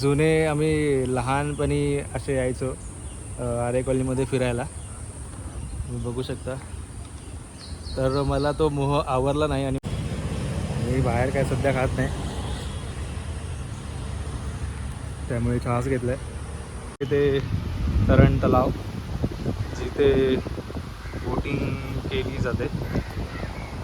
जुने आम्ही लहानपणी असे यायचो आरे कॉलनीमध्ये फिरायला. तुम्ही बघू शकता. तर मला तो मोह आवरला नाही आणि मी बाहेर काय सध्या खात नाही. त्यामुळे चहाच घेतला आहे ते तरण तलाव जिथे बोटिंग केली जाते.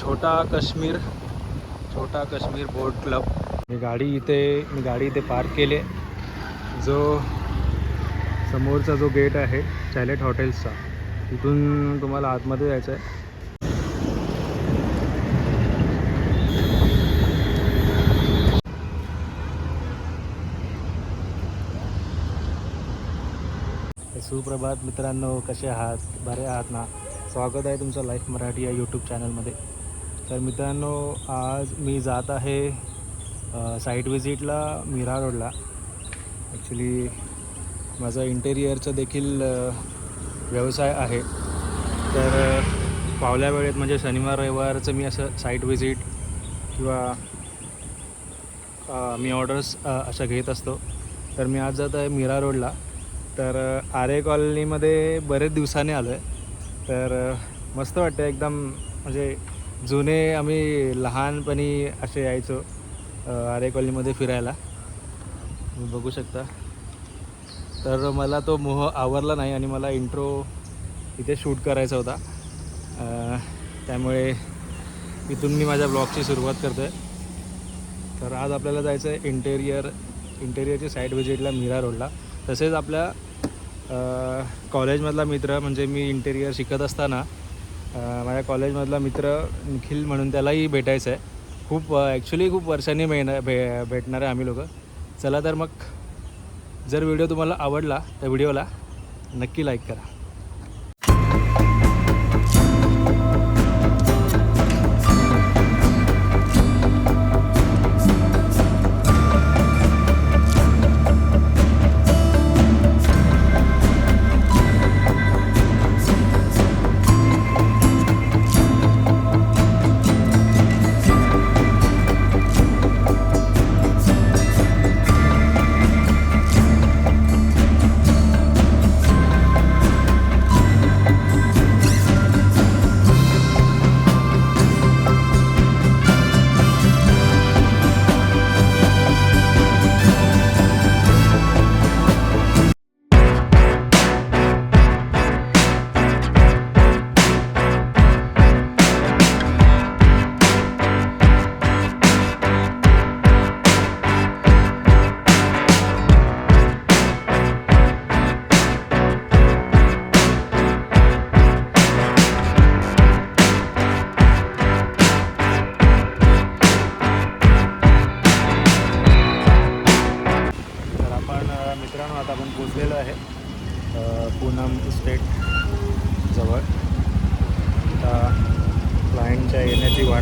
छोटा काश्मीर छोटा काश्मीर बोट क्लब. मी गाडी इथे मी गाडी इथे पार्क केली आहे. जो समोरचा जो गेट आहे चॅलेट हॉटेल्सचा तिथून तुम्हाला आतमध्ये जायचं आहे सुप्रभात मित्रांनो कसे आहात? बरे आहात ना? स्वागत आहे तुमचं लाईफ मराठी या यूट्यूब चॅनलमध्ये तर मित्रांनो आज मी जात आहे साईट विजिटला मीरा रोडला ॲक्च्युली माझा इंटेरियरचा देखील व्यवसाय आहे. तर पावल्या वेळेत म्हणजे शनिवार रविवारचं मी असं साईट व्हिजिट किंवा मी ऑर्डर्स अशा घेत असतो. तर मी आज जात आहे मीरा रोडला तर आरे कॉलनीमध्ये बरेच दिवसाने आलो आहे तर मस्त वाटतं एकदम म्हणजे जुने आम्ही लहानपणी असे यायचो आरे कॉलनीमध्ये फिरायला. तुम्ही बघू शकता. तर मला तो मोह आवरला नाही आणि मला इंट्रो इथे शूट करायचा होता. त्यामुळे इथून मी माझ्या ब्लॉगची सुरुवात करतो आहे तर आज आपल्याला जायचं आहे इंटेरियर इंटेरियरची साईड व्हिजिटला मीरा रोडला तसेच आपल्या कॉलेजमधला मित्र म्हणजे मी इंटेरियर शिकत असताना माझ्या कॉलेजमधला मित्र निखिल म्हणून त्यालाही भेटायचं आहे खूप ॲक्च्युली खूप वर्षांनी मिळणार भे भेटणार आहे आम्ही लोक. चला तर मग जर व्हिडिओ तुम्हाला आवडला तर व्हिडिओला नक्की लाईक करा.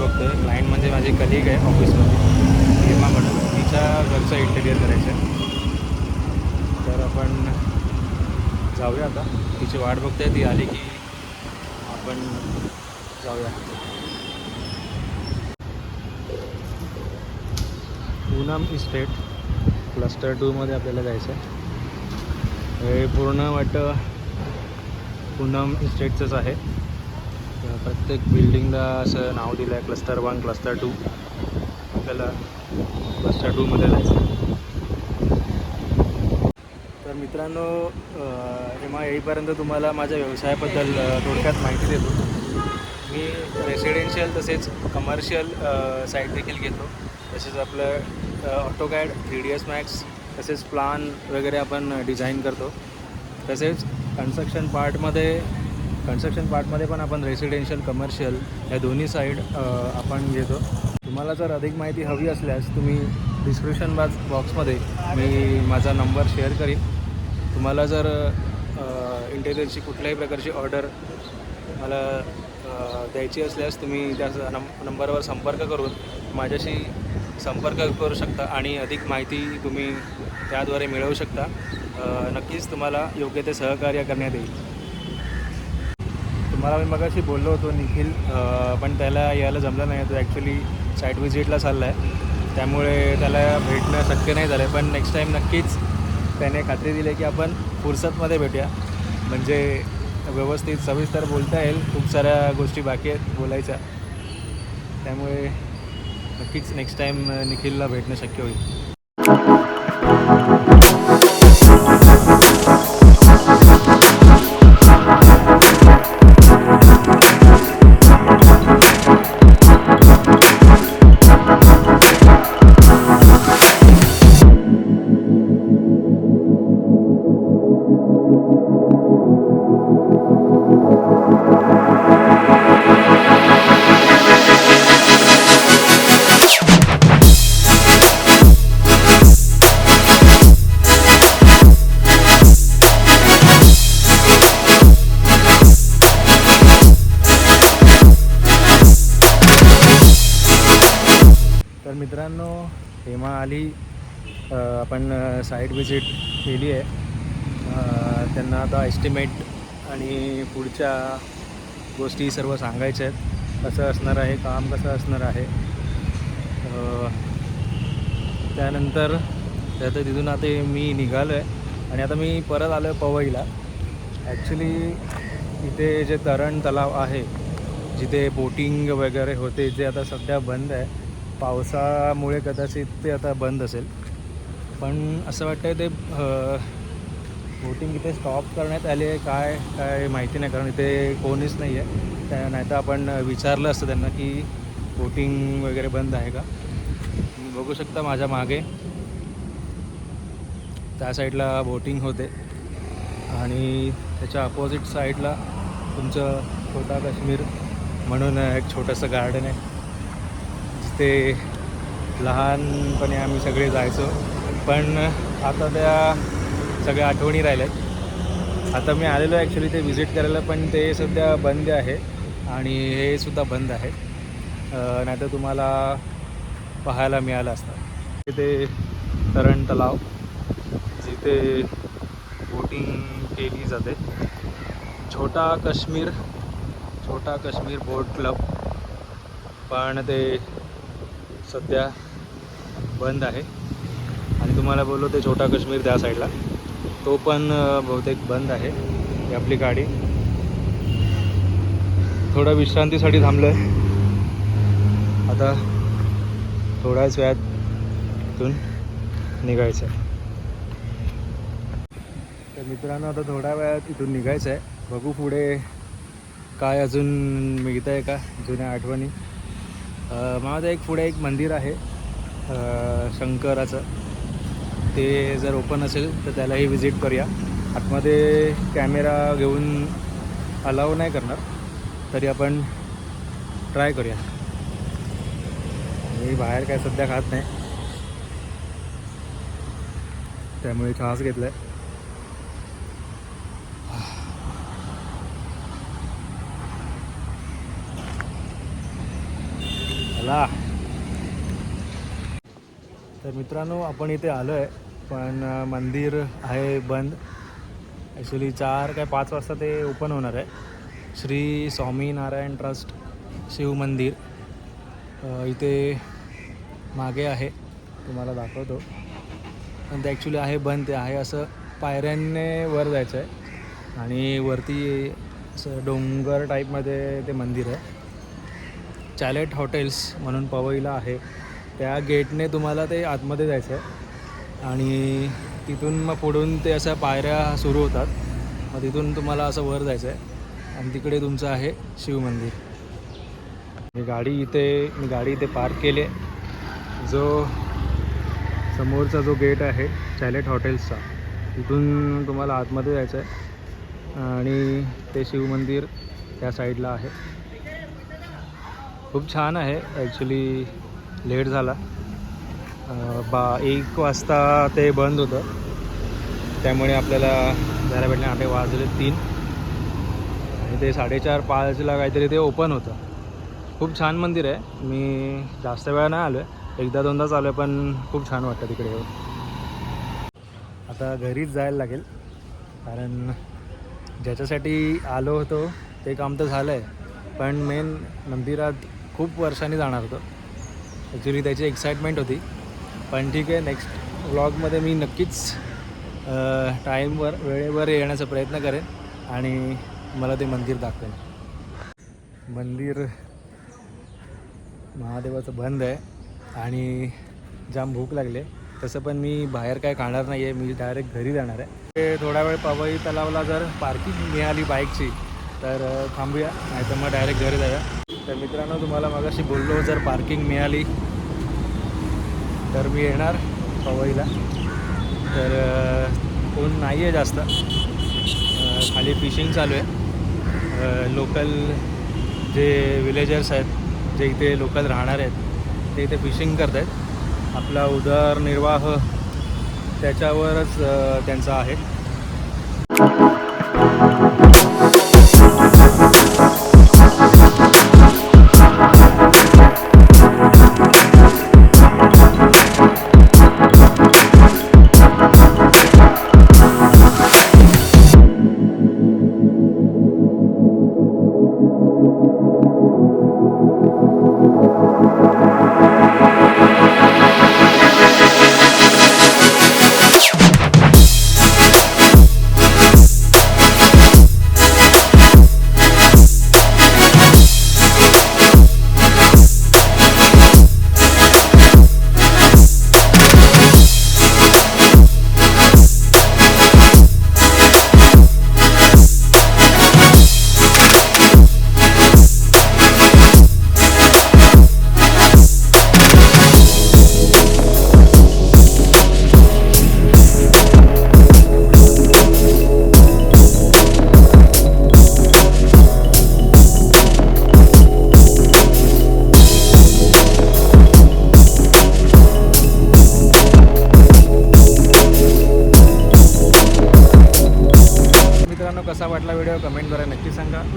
बघतो आहे क्लायंट म्हणजे माझी कलिग आहे ऑफिसमध्ये हेमा म्हणून तिच्या घरचं इंटेरियर करायचं आहे तर आपण जाऊया आता. तिची वाट बघतोय. ती आली की आपण जाऊया. पूनम इस्टेट क्लस्टर टूमध्ये आपल्याला जायचं आहे हे पूर्ण वाटतं पूनम इस्टेटचंच आहे. प्रत्येक बिल्डिंगला असं नाव दिलं आहे क्लस्टर वन क्लस्टर टू आपल्याला क्लस्टर टूमध्ये जायचं तर मित्रांनो अं, हेमा येईपर्यंत तुम्हाला माझ्या व्यवसायाबद्दल थोडक्यात माहिती देतो मी रेसिडेन्शियल तसेच कमर्शियल साईट देखील घेतो. तसेच आपलं AutoCAD three D S max तसेच प्लान वगैरे आपण डिझाईन करतो. तसेच कन्स्ट्रक्शन पार्टमध्ये कन्स्ट्रक्शन पार्टमध्ये पण आपण रेसिडेन्शियल कमर्शियल या दोन्ही साईड आपण घेतो. तुम्हाला जर अधिक माहिती हवी असल्यास तुम्ही डिस्क्रिप्शन बॉक्स बॉक्समध्ये मी माझा नंबर शेअर करीन. तुम्हाला जर इंटेरियरची कुठल्याही प्रकारची ऑर्डर मला द्यायची असल्यास तुम्ही त्या नं नंबरवर संपर्क करून माझ्याशी संपर्क करू शकता आणि अधिक माहिती तुम्ही त्याद्वारे मिळवू शकता. नक्कीच तुम्हाला योग्य ते सहकार्य करण्यात येईल. तुम्हाला मी मगाशी बोललो होतो निखिल पण त्याला यायला जमलं नाही. तो ॲक्च्युली साईट विजिटला चालला आहे त्यामुळे त्याला भेटणं शक्य नाही झालं पण नेक्स्ट टाईम नक्कीच त्याने खात्री दिली की आपण फुर्सतमध्ये भेटूया. म्हणजे व्यवस्थित सविस्तर बोलता येईल. खूप साऱ्या गोष्टी बाकी आहेत बोलायच्या. त्यामुळे नक्कीच नेक्स्ट टाईम निखिलला भेटणं शक्य होईल. आपण साईट विजिट केली आहे. त्यांना आता एस्टिमेट आणि पुढच्या गोष्टी सर्व सांगायच्या आहेत. कसं असणार आहे काम कसं असणार आहे. त्यानंतर त्यात तिथून आता मी निघालो आहे. आणि आता मी परत आलो आहे पवईला. ॲक्च्युली इथे जे तरण तलाव आहे जिथे बोटिंग वगैरे होते जे आता सध्या बंद आहे. पावसामुळे कदाचित ते आता बंद असेल. पण असं वाटतं ते बोटिंग इथे स्टॉप करण्यात आले काय काय माहिती नाही कारण इथे कोणीच नाही आहे. त्या नाहीतर आपण विचारलं असतं त्यांना की बोटिंग वगैरे बंद आहे का? बघू शकता माझ्या मागे. त्या साईडला बोटिंग होते. आणि त्याच्या अपोजिट साईडला तुमचं छोटा काश्मीर म्हणून एक छोटंसं गार्डन आहे. जिथे लहानपणी आम्ही सगळे जायचो. पण आता त्या सगळ्या आठवणी राहिल्या आहेत आता मी आलेलो आहे ॲक्च्युली ते व्हिजिट करायला पण ते सध्या बंद आहे आणि हे सुद्धा बंद आहे. नाही तर तुम्हाला पाहायला मिळालं असतं तिथे तरण तलाव जिथे बोटिंग केली जाते. छोटा काश्मीर छोटा काश्मीर बोट क्लब पण ते सध्या बंद आहे. आणि तुम्हाला बोललो ते छोटा काश्मीर त्या साईडला तो पण बहुतेक बंद आहे. ही आपली गाडी. थोडा विश्रांतीसाठी थांबलो आहे आता थोड्याच वेळात इथून निघायचं आहे तर मित्रांनो आता थोड्या वेळात इथून निघायचं आहे बघू पुढे काय अजून मिळत आहे का जुन्या आठवणी. माझं एक पुढे एक मंदिर आहे शंकराचं. ते जर ओपन असेल तर त्यालाही व्हिजिट करूया. आतमध्ये कॅमेरा घेऊन अलाव नाही करणार तरी आपण ट्राय करूया. मी बाहेर काय सध्या खात नाही. त्यामुळे चहाच घेतला आहे चला. तर मित्रांनो आपण इथे आलो आहे पण मंदिर आहे बंद. ॲक्च्युली चार काय पाच वाजता ते ओपन होणार आहे. श्री स्वामीनारायण ट्रस्ट शिव मंदिर. इथे मागे आहे तुम्हाला दाखवतो. पण ते ॲक्च्युली आहे बंद ते आहे असं पायऱ्यांने वर जायचं आहे आणि वरती असं डोंगर टाईपमध्ये ते मंदिर आहे. चॅलेट हॉटेल्स म्हणून पवईला आहे. त्या गेटने तुम्हाला ते आतमध्ये जायचं आहे. आणि तिथून मग पुढून ते अशा पायऱ्या सुरू होतात. मग तिथून तुम्हाला असं वर जायचं आहे आणि तिकडे तुमचं आहे शिवमंदिर मी गाडी इथे मी गाडी इथे पार्क केली आहे. जो समोरचा जो गेट आहे चॅलेट हॉटेल्सचा तिथून तुम्हाला आतमध्ये जायचं आहे आणि ते शिवमंदिर त्या साईडला आहे. खूप छान आहे ॲक्च्युली लेट झाला. बा एक वाजता ते बंद होतं. त्यामुळे आपल्याला जायला भेटले आठ वाजले तीन. आणि ते साडेचार पाचला काहीतरी ते ओपन होतं. खूप छान मंदिर आहे. मी जास्त वेळा नाही आलो आहे एकदा दोनदाच आलो आहे पण खूप छान वाटतं तिकडे येऊन. आता घरीच जायला लागेल. कारण ज्याच्यासाठी आलो होतो ते काम तर झालं आहे पण मेन मंदिरात खूप वर्षांनी जाणार होतं. ॲक्च्युली त्याची एक्साइटमेंट होती. पण ठीक आहे नेक्स्ट व्लॉगमध्ये मी नक्कीच टाईमवर वेळेवर येण्याचा प्रयत्न करेन आणि मला ते मंदिर दाखवेन. मंदिर महादेवाचं बंद आहे आणि जाम भूक लागले तसं पण मी बाहेर काय खाणार नाही आहे मी डायरेक्ट घरी जाणार आहे. ते थोडा वेळ पवई तलावला जर पार्किंग मिळाली बाईकची तर थांबूया नाही तर मग डायरेक्ट घरी जाऊया. तर मित्रांनो तुम्हाला मगाशी बोललो जर पार्किंग मिळाली तर मी येणार पवईला. तर कोण नाही आहे जास्त. खाली फिशिंग चालू आहे. लोकल जे विलेजर्स आहेत जे इथे लोकल राहणार आहेत ते इथे फिशिंग करत आहेत आपला उदरनिर्वाह त्याच्यावरच त्यांचा आहे.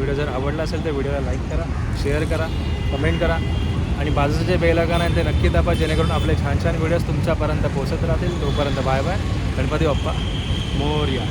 व्हिडिओ जर आवडला असेल तर व्हिडिओला लाईक करा शेअर करा कमेंट करा आणि बाजूचे जे बेल आहे ते नक्की दाबा जेणेकरून आपले छान छान व्हिडिओज तुमच्यापर्यंत पोहोचत राहतील. तोपर्यंत बाय बाय. गणपती बाप्पा मोर्या.